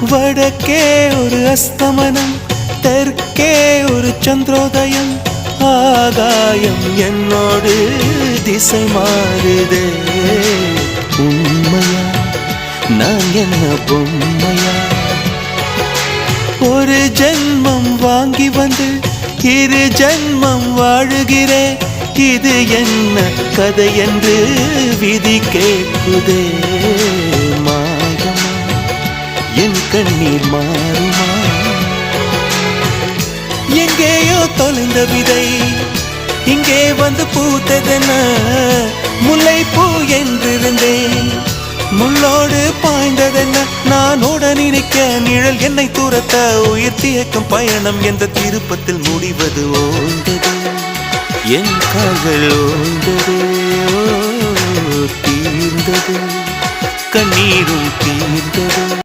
வடக்கே ஒரு அஸ்தமனம் தெற்கே ஒரு சந்திரோதயம். ஆகாயம் என்னோடு திசை மாறுதே. உண்மையா நான் என்ன பொம்மையா ஒரு ஜென்மம் வாங்கி வந்து இரு ஜென்மம் வாழுகிறேன் இது என்ன கதை என்று விதி கேட்குதே. கண்ணீர் மாறுமா? எங்கேயோ தொலைந்த விதை இங்கே வந்து பூத்ததென முல்லை பூ என்றிருந்தேன். முள்ளோடு பாய்ந்ததென்ன? நானோட நினைக்க நிழல் என்னை தூரத்த உயிர் பயணம் எந்த திருப்பத்தில் முடிவது ஓய்ந்தது என் காதல் ஓய்ந்தது தீர்ந்தது. கண்ணீரும் தீர்ந்தது.